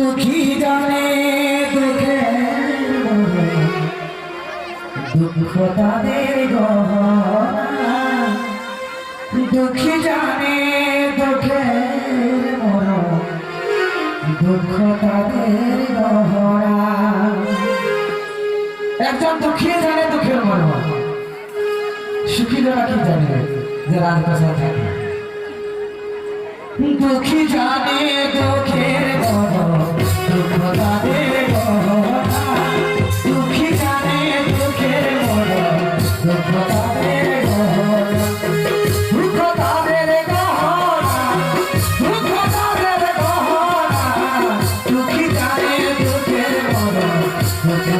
দুঃখী জানে, দুঃখে দুঃখ তাদের দুঃখী জানে, দুঃখ তাদের একজন দুঃখী জানে, দুঃখের মর্ম সুখীরা কি জানে? যে থাকে। দুঃখী জানে, দুঃখের মর্ম Okay.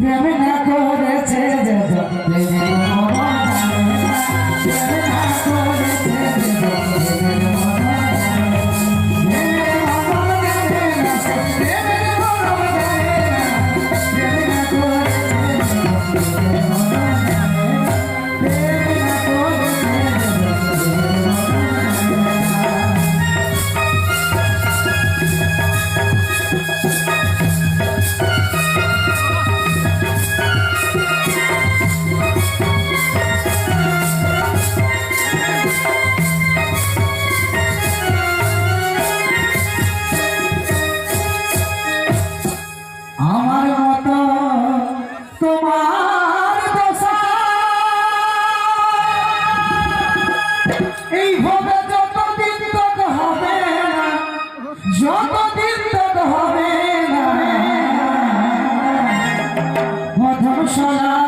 Never, never. সারা